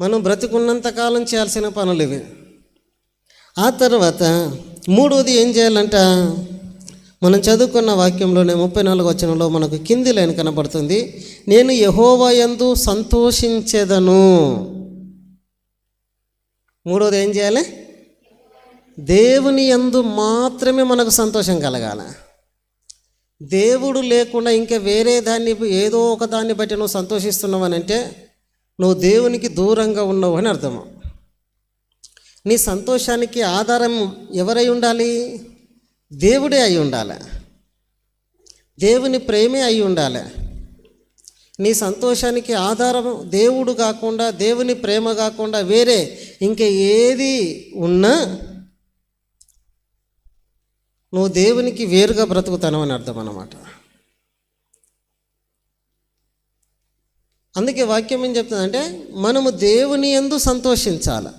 మనం బ్రతికున్నంత కాలం చేయాల్సిన పనులు ఇవి. ఆ తర్వాత మూడోది ఏం చేయాలంట? మనం చదువుకున్న వాక్యంలోనే ముప్పై నాలుగు వచనంలో మనకు కింది లైన్ కనబడుతుంది. నేను యహోవయందు సంతోషించేదను. మూడోది ఏం చేయాలి? దేవుని యందు మాత్రమే మనకు సంతోషం కలగాల. దేవుడు లేకుండా ఇంకా వేరే దాన్ని ఏదో ఒక దాన్ని బట్టి నువ్వు సంతోషిస్తున్నావు అని అంటే నువ్వు దేవునికి దూరంగా ఉన్నావు అని అర్థం. నీ సంతోషానికి ఆధారం ఎవరై ఉండాలి? దేవుడే అయి ఉండాలి. దేవుని ప్రేమే అయి ఉండాలి. నీ సంతోషానికి ఆధారం దేవుడు కాకుండా దేవుని ప్రేమ కాకుండా వేరే ఇంకా ఏది ఉన్నా నువ్వు దేవునికి వేరుగా బ్రతుకుతాను అని అర్థం అన్నమాట. అందుకే వాక్యం ఏం చెప్తుందంటే మనము దేవుని ఎందు సంతోషించాలి.